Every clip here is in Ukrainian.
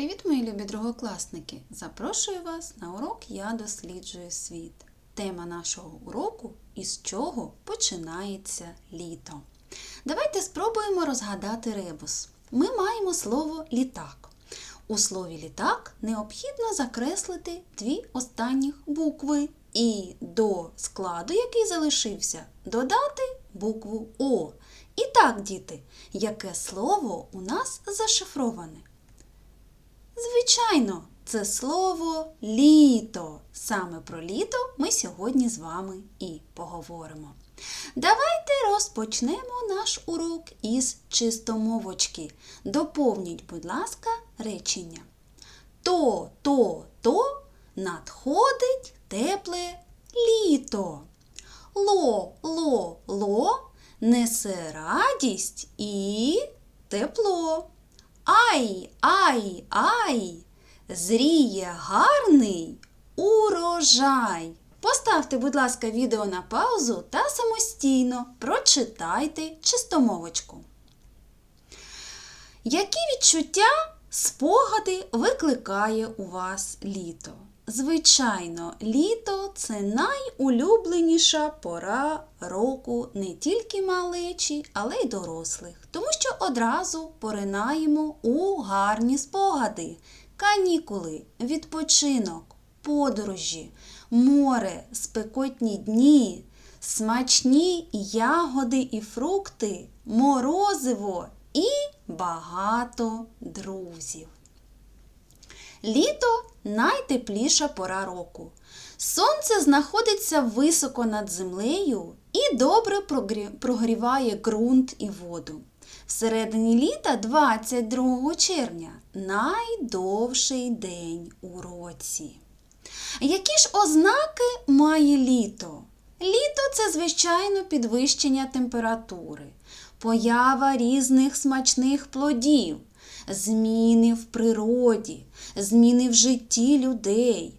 Привіт, мої любі другокласники! Запрошую вас на урок Я досліджую світ. Тема нашого уроку із чого починається літо. Давайте спробуємо розгадати ребус. Ми маємо слово літак. У слові літак необхідно закреслити дві останніх букви і до складу, який залишився, додати букву О. І так, діти, яке слово у нас зашифроване? Звичайно, це слово літо. Саме про літо ми сьогодні з вами і поговоримо. Давайте розпочнемо наш урок із чистомовочки. Доповніть, будь ласка, речення. То, то, то надходить тепле літо. Ло, ло, ло несе радість і тепло. Ай, ай, ай, зріє гарний урожай. Поставте, будь ласка, відео на паузу та самостійно прочитайте чистомовочку. Які відчуття, спогади викликає у вас літо? Звичайно, літо це найулюбленіша пора року не тільки малечі, але й дорослих, тому що одразу поринаємо у гарні спогади, канікули, відпочинок, подорожі, море, спекотні дні, смачні ягоди і фрукти, морозиво і багато друзів. Літо найтепліша пора року. Сонце знаходиться високо над землею і добре прогріває ґрунт і воду. Всередині літа, 22 червня, найдовший день у році. Які ж ознаки має літо? Літо це, звичайно, підвищення температури, поява різних смачних плодів, зміни в природі, зміни в житті людей,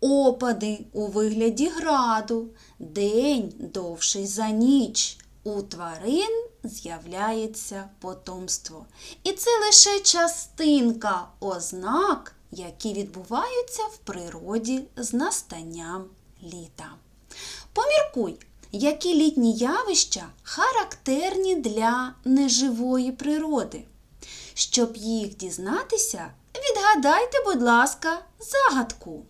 опади у вигляді граду, день довший за ніч. У тварин з'являється потомство. І це лише частинка ознак, які відбуваються в природі з настанням літа. Поміркуй, які літні явища характерні для неживої природи. Щоб їх дізнатися, відгадайте, будь ласка, загадку.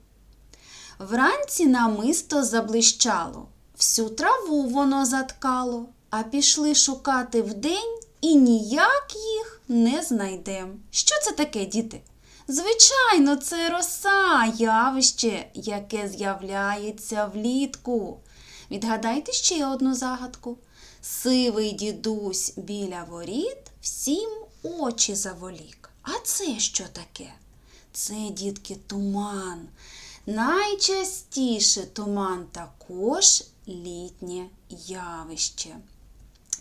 Вранці намисто заблищало, всю траву воно заткало, а пішли шукати вдень і ніяк їх не знайдем. Що це таке, діти? Звичайно, це роса, явище, яке з'являється влітку. Відгадайте ще одну загадку. Сивий дідусь біля воріт всім очі заволік. А це що таке? Це, дітки, туман. Найчастіше туман також літнє явище.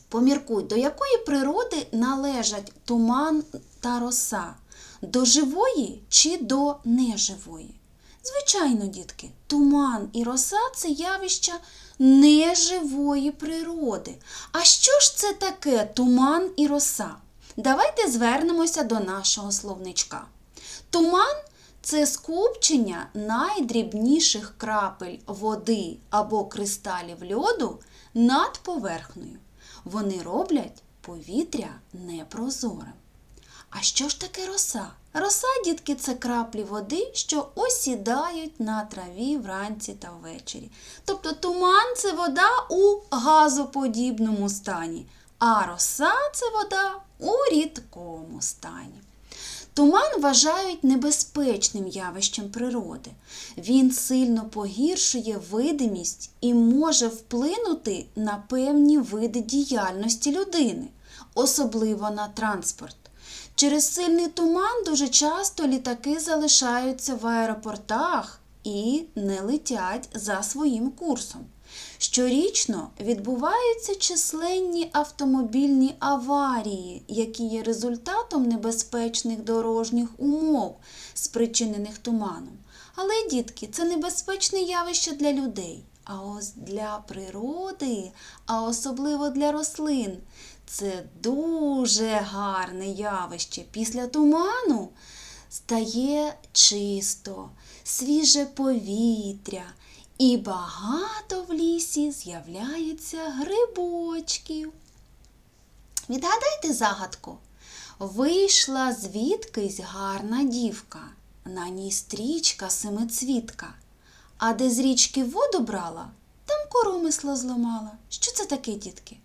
Поміркуй, до якої природи належать туман та роса? До живої чи до неживої? Звичайно, дітки, туман і роса це явища неживої природи. А що ж це таке туман і роса? Давайте звернемося до нашого словничка. Туман це скупчення найдрібніших крапель води або кристалів льоду над поверхнею. Вони роблять повітря непрозорим. А що ж таке роса? Роса, дітки, це краплі води, що осідають на траві вранці та ввечері. Тобто туман це вода у газоподібному стані, а роса це вода у рідкому стані. Туман вважають небезпечним явищем природи. Він сильно погіршує видимість і може вплинути на певні види діяльності людини, особливо на транспорт. Через сильний туман дуже часто літаки залишаються в аеропортах і не летять за своїм курсом. Щорічно відбуваються численні автомобільні аварії, які є результатом небезпечних дорожніх умов, спричинених туманом. Але, дітки, це небезпечне явище для людей. А ось для природи, а особливо для рослин, це дуже гарне явище. Після туману стає чисто, свіже повітря, і багато в лісі з'являється грибочків. Відгадайте загадку. Вийшла звідкись гарна дівка, на ній стрічка семицвітка. А де з річки воду брала, там коромисло зламала. Що це таке, дітки?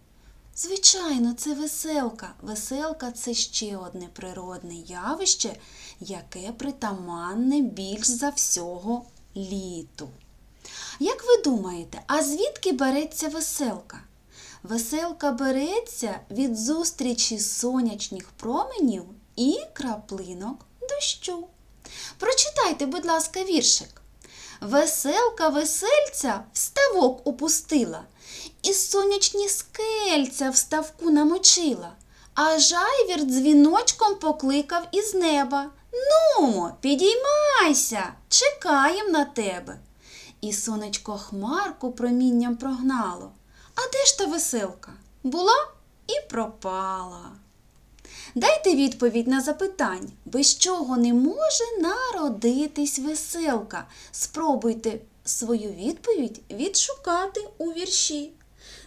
Звичайно, це веселка. Веселка це ще одне природне явище, яке притаманне більш за всього літу. Як ви думаєте, а звідки береться веселка? Веселка береться від зустрічі сонячних променів і краплинок дощу. Прочитайте, будь ласка, віршик. Веселка весельця в ставок опустила, і сонячні скельця в ставку намочила, а жайвір дзвіночком покликав із неба. Нумо, підіймайся, чекаєм на тебе. І сонечко хмарку промінням прогнало. А де ж та веселка? Була і пропала. Дайте відповідь на запитання, без чого не може народитись веселка. Спробуйте свою відповідь відшукати у вірші.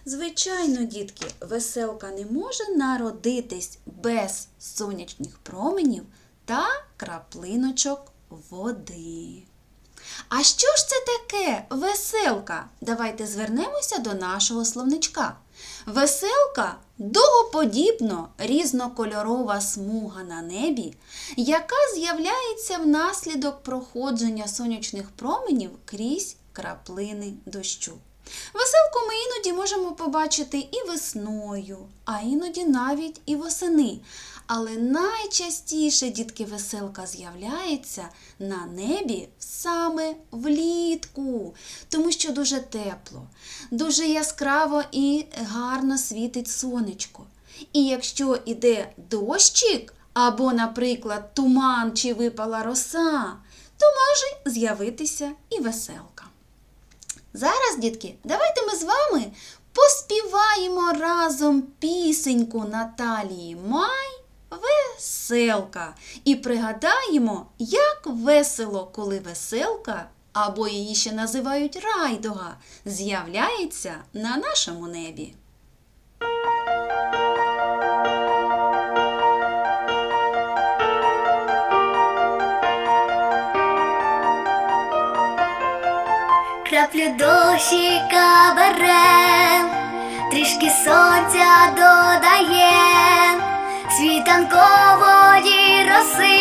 Звичайно, дітки, веселка не може народитись без сонячних променів та краплиночок води. А що ж це таке веселка? Давайте звернемося до нашого словничка. Веселка дугоподібно різнокольорова смуга на небі, яка з'являється внаслідок проходження сонячних променів крізь краплини дощу. Веселку ми іноді можемо побачити і весною, а іноді навіть і восени. Але найчастіше дітки веселка з'являється на небі саме влітку, тому що дуже тепло, дуже яскраво і гарно світить сонечко. І якщо іде дощик, або, наприклад, туман чи випала роса, то може з'явитися і веселка. Зараз, дітки, давайте ми з вами поспіваємо разом пісеньку Наталії Май Веселка і пригадаємо, як весело, коли веселка, або її ще називають райдуга, з'являється на нашому небі. Краплю дощика берем, трішки сонця додаєм, світанкової роси,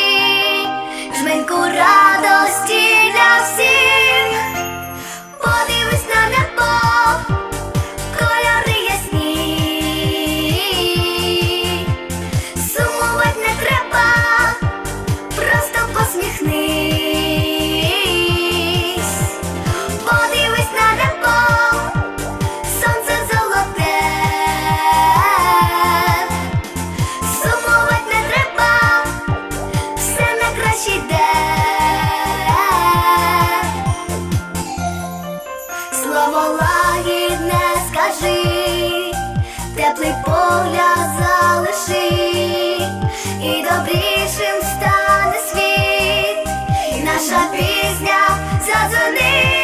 добрішим стане світ, і наша пісня задзвонить.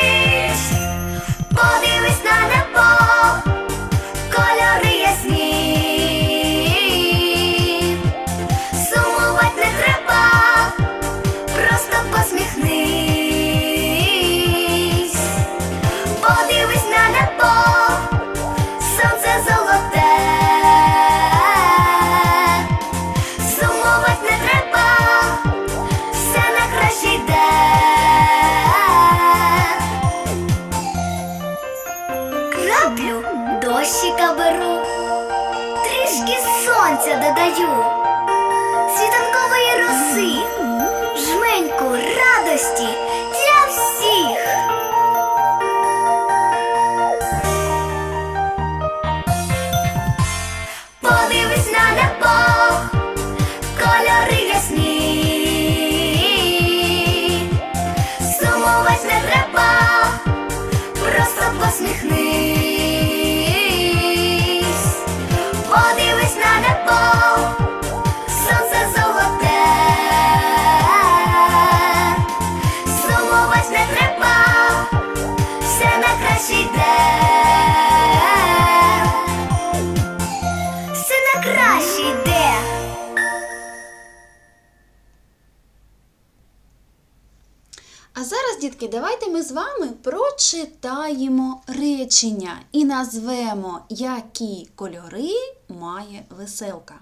Зараз, дітки, давайте ми з вами прочитаємо речення і назвемо, які кольори має веселка.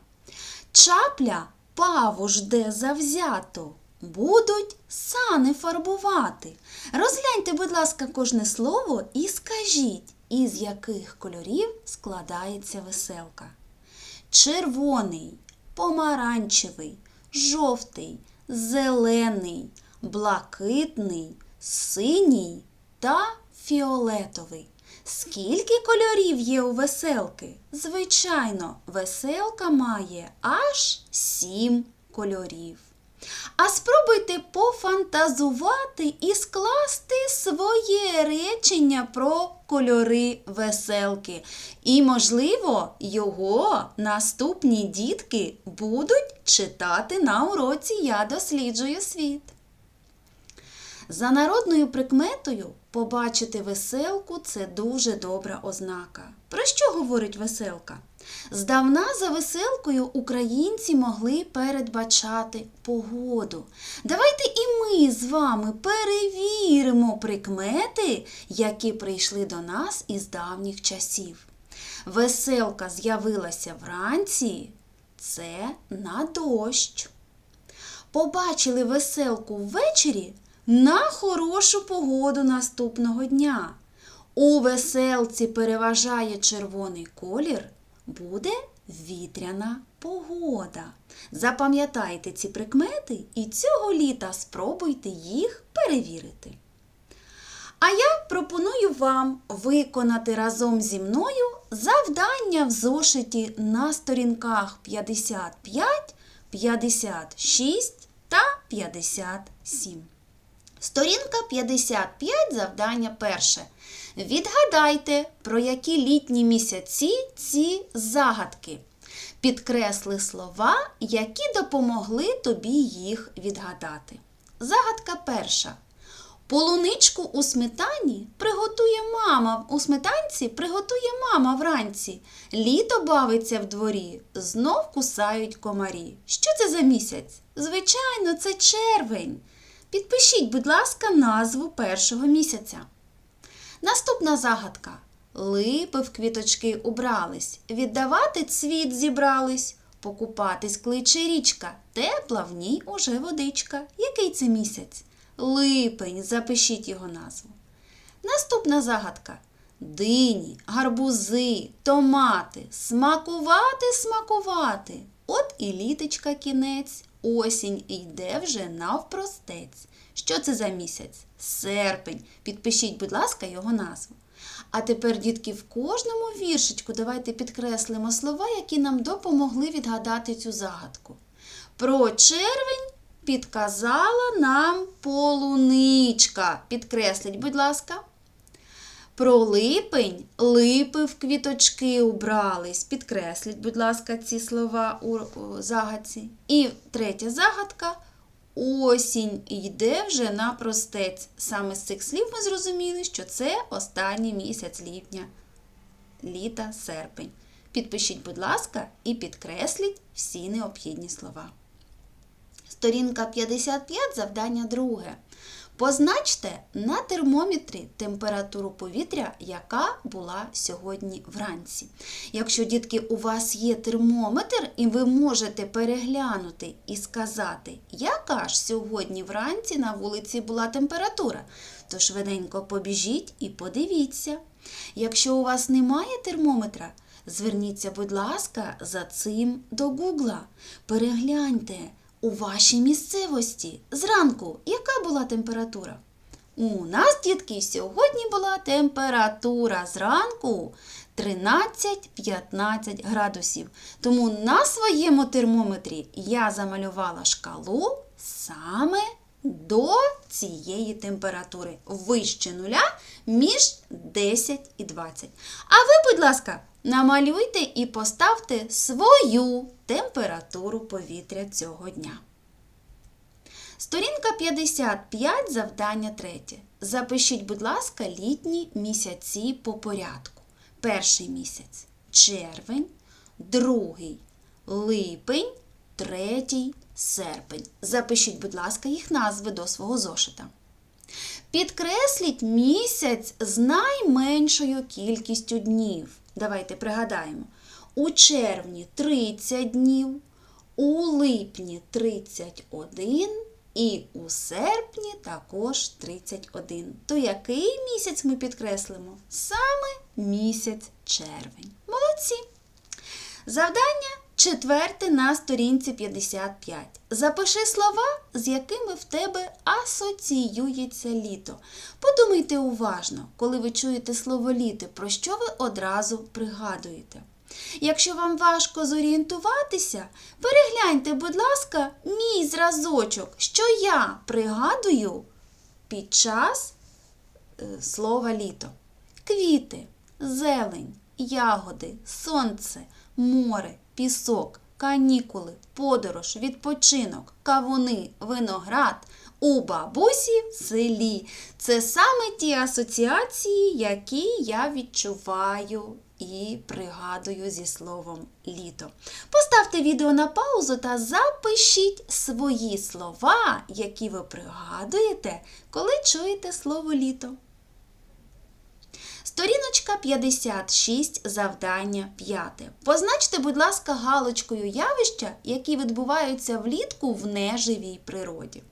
Чапля паву жде завзято, будуть сани фарбувати. Розгляньте, будь ласка, кожне слово і скажіть, із яких кольорів складається веселка. Червоний, помаранчевий, жовтий, зелений, блакитний, синій та фіолетовий. Скільки кольорів є у веселки? Звичайно, веселка має аж сім кольорів. А спробуйте пофантазувати і скласти своє речення про кольори веселки. І, можливо, його наступні дітки будуть читати на уроці Я досліджую світ. За народною прикметою побачити веселку це дуже добра ознака. Про що говорить веселка? Здавна за веселкою українці могли передбачати погоду. Давайте і ми з вами перевіримо прикмети, які прийшли до нас із давніх часів. Веселка з'явилася вранці це на дощ. Побачили веселку ввечері на хорошу погоду наступного дня. У веселці переважає червоний колір, буде вітряна погода. Запам'ятайте ці прикмети і цього літа спробуйте їх перевірити. А я пропоную вам виконати разом зі мною завдання в зошиті на сторінках 55, 56 та 57. Сторінка 55, завдання перше. Відгадайте, про які літні місяці ці загадки. Підкресли слова, які допомогли тобі їх відгадати. Загадка перша. Полуничку у сметані приготує мама. У сметанці приготує мама вранці. Літо бавиться в дворі, знов кусають комарі. Що це за місяць? Звичайно, це червень. Підпишіть, будь ласка, назву першого місяця. Наступна загадка. Липи в квіточки убрались, віддавати цвіт зібрались, покупатись кличе річка, тепла в ній уже водичка. Який це місяць? Липень, запишіть його назву. Наступна загадка. Дині, гарбузи, томати, смакувати, смакувати. От і літочка кінець, осінь йде вже навпростець. Що це за місяць? Серпень. Підпишіть, будь ласка, його назву. А тепер, дітки, в кожному віршичку давайте підкреслимо слова, які нам допомогли відгадати цю загадку. Про червень підказала нам полуничка. Підкресліть, будь ласка. Про липень липи в квіточки убрались. Підкресліть, будь ласка, ці слова у загадці. І третя загадка. Осінь йде вже на простець. Саме з цих слів ми зрозуміли, що це останній місяць ліпня, літа, серпень. Підпишіть, будь ласка, і підкресліть всі необхідні слова. Сторінка 55, завдання друге. Позначте на термометрі температуру повітря, яка була сьогодні вранці. Якщо, дітки, у вас є термометр, і ви можете переглянути і сказати, яка ж сьогодні вранці на вулиці була температура, то швиденько побіжіть і подивіться. Якщо у вас немає термометра, зверніться, будь ласка, за цим до Гугла. Перегляньте у вашій місцевості зранку, яка була температура? У нас, дітки, сьогодні була температура зранку 13-15 градусів. Тому на своєму термометрі я замалювала шкалу саме до цієї температури. Вище нуля між 10 і 20. А ви, будь ласка, намалюйте і поставте свою температуру повітря цього дня. Сторінка 55, завдання 3. Запишіть, будь ласка, літні місяці по порядку. Перший місяць червень, другий липень, третій серпень. Запишіть, будь ласка, їх назви до свого зошита. Підкресліть місяць з найменшою кількістю днів. Давайте пригадаємо. У червні 30 днів, у липні 31 і у серпні також 31. То який місяць ми підкреслимо? Саме місяць червень. Молодці! Завдання четверте на сторінці 55. Запиши слова, з якими в тебе асоціюється літо. Подумайте уважно, коли ви чуєте слово літо, про що ви одразу пригадуєте. Якщо вам важко зорієнтуватися, перегляньте, будь ласка, мій зразочок, що я пригадую під час е, слова літо. Квіти, зелень, ягоди, сонце, море, пісок, канікули, подорож, відпочинок, кавуни, виноград у бабусі в селі. Це саме ті асоціації, які я відчуваю і пригадую зі словом літо. Поставте відео на паузу та запишіть свої слова, які ви пригадуєте, коли чуєте слово літо. Сторіночка 56, завдання 5. Позначте, будь ласка, галочкою явища, які відбуваються влітку в неживій природі.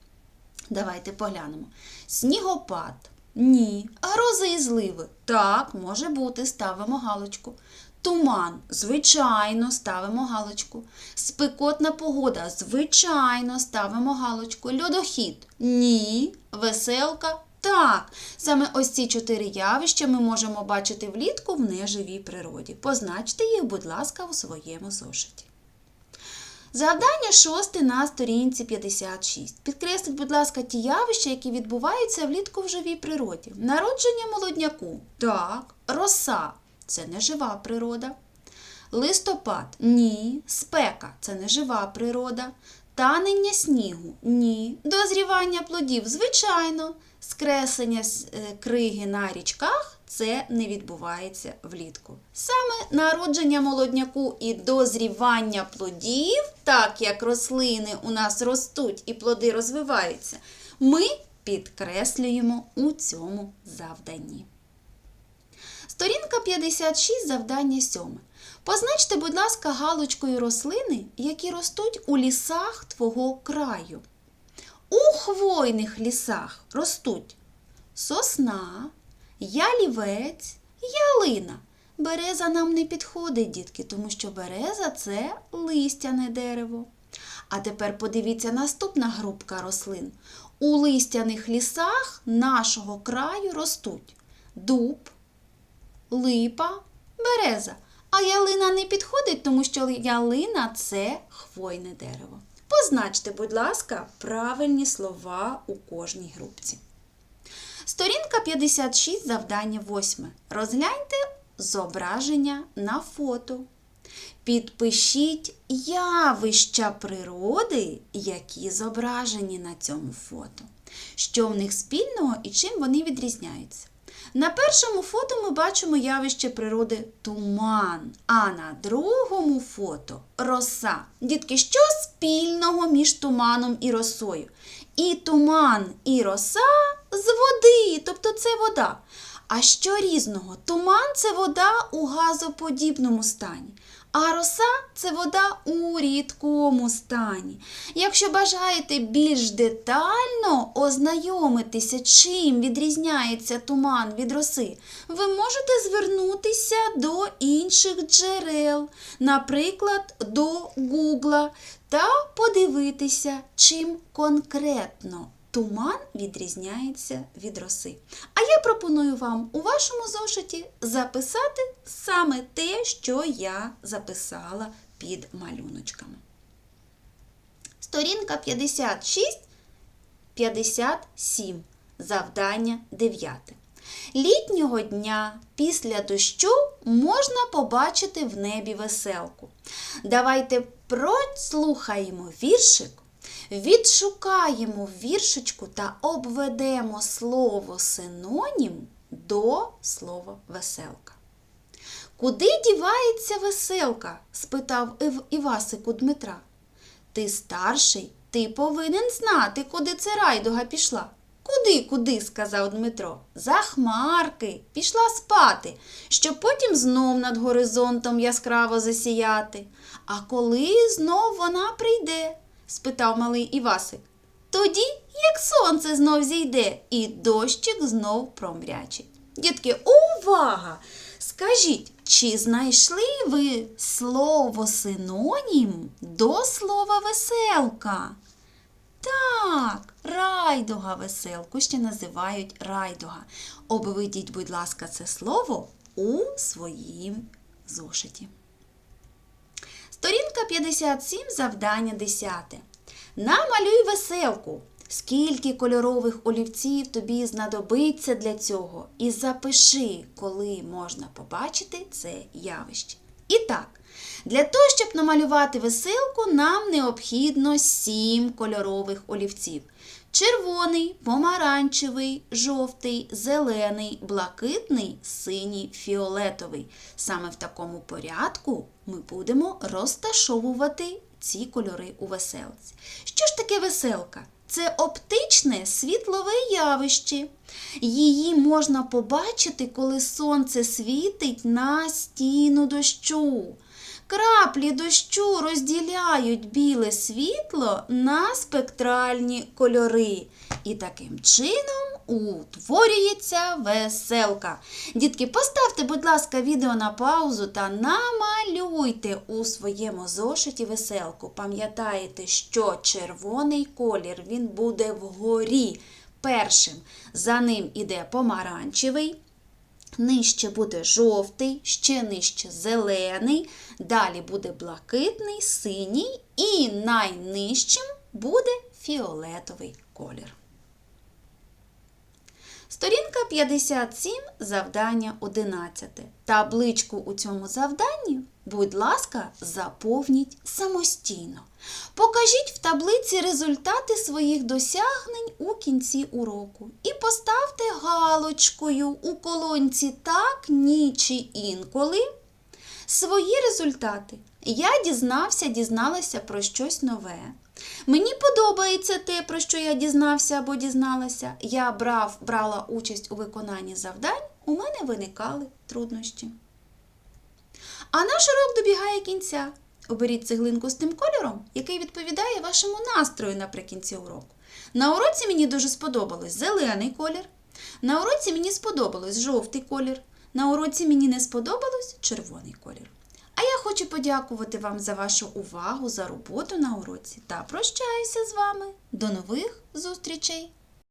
Давайте поглянемо. Снігопад. Ні. Грози і зливи. Так, може бути, ставимо галочку. Туман, звичайно, ставимо галочку. Спекотна погода, звичайно, ставимо галочку. Льодохід. Ні. Веселка. Так, саме ось ці чотири явища ми можемо бачити влітку в неживій природі. Позначте їх, будь ласка, у своєму зошиті. Завдання шосте на сторінці 56. Підкресліть, будь ласка, ті явища, які відбуваються влітку в живій природі. Народження молодняку. Так. Роса це не жива природа. Листопад ні. Спека це не жива природа. Танення снігу ні. Дозрівання плодів, звичайно. Скреслення е, криги на річках це не відбувається влітку. Саме народження молодняку і дозрівання плодів, так як рослини у нас ростуть і плоди розвиваються, ми підкреслюємо у цьому завданні. Сторінка 56, завдання 7. Позначте, будь ласка, галочкою рослини, які ростуть у лісах твого краю. У хвойних лісах ростуть сосна, ялівець, ялина. Береза нам не підходить, дітки, тому що береза це листяне дерево. А тепер подивіться наступна групка рослин. У листяних лісах нашого краю ростуть дуб, липа, береза. А ялина не підходить, тому що ялина це хвойне дерево. Позначте, будь ласка, правильні слова у кожній групці. Сторінка 56, завдання 8. Розгляньте зображення на фото. Підпишіть явища природи, які зображені на цьому фото. Що в них спільного і чим вони відрізняються. На першому фото ми бачимо явище природи туман, а на другому фото роса. Дітки, що спільного між туманом і росою? І туман, і роса з води, тобто це вода. А що різного? Туман це вода у газоподібному стані, а роса це вода у рідкому стані. Якщо бажаєте більш детально ознайомитися, чим відрізняється туман від роси, ви можете звернутися до інших джерел, наприклад, до Гугла, та подивитися, чим конкретно туман відрізняється від роси. А я пропоную вам у вашому зошиті записати саме те, що я записала під малюночками. Сторінка 56, 57. Завдання 9. Літнього дня після дощу можна побачити в небі веселку. Давайте прослухаємо віршик, відшукаємо в віршичку та обведемо слово синонім до слова веселка. Куди дівається веселка? спитав Ів- Івасик у Дмитра. Ти старший, ти повинен знати, куди це райдуга пішла. куди, куди, сказав Дмитро. За хмарки, пішла спати, щоб потім знов над горизонтом яскраво засіяти. А коли знов вона прийде? Спитав малий Івасик. Тоді, як сонце знов зійде, і дощик знов промрячить. Дітки, увага! Скажіть, чи знайшли ви слово синонім до слова веселка? Так, райдуга веселку ще називають райдуга. Обведіть, будь ласка, це слово у своїм зошиті. Сторінка 57, завдання 10. Намалюй веселку. Скільки кольорових олівців тобі знадобиться для цього, і запиши, коли можна побачити це явище. І так, для того, щоб намалювати веселку, нам необхідно 7 кольорових олівців: червоний, помаранчевий, жовтий, зелений, блакитний, синій, фіолетовий. Саме в такому порядку ми будемо розташовувати ці кольори у веселці. Що ж таке веселка? Це оптичне світлове явище. Її можна побачити, коли сонце світить на стіну дощу. Краплі дощу розділяють біле світло на спектральні кольори. І таким чином утворюється веселка. Дітки, поставте, будь ласка, відео на паузу та намалюйте у своєму зошиті веселку. Пам'ятаєте, що червоний колір він буде вгорі першим. За ним іде помаранчевий. Нижче буде жовтий, ще нижче зелений, далі буде блакитний, синій і найнижчим буде фіолетовий колір. Сторінка 57, завдання 11. Табличку у цьому завданні, будь ласка, заповніть самостійно. Покажіть в таблиці результати своїх досягнень у кінці уроку і поставте галочкою у колонці так, ні чи інколи свої результати. Я дізнався, дізналася про щось нове. Мені подобається те, про що я дізнався або дізналася. Я брав, брала участь у виконанні завдань, у мене виникали труднощі. А наш урок добігає кінця. Оберіть цеглинку з тим кольором, який відповідає вашому настрою наприкінці уроку. На уроці мені дуже сподобалось зелений колір. На уроці мені сподобалось жовтий колір. На уроці мені не сподобалось червоний колір. А я хочу подякувати вам за вашу увагу, за роботу на уроці та прощаюся з вами. До нових зустрічей!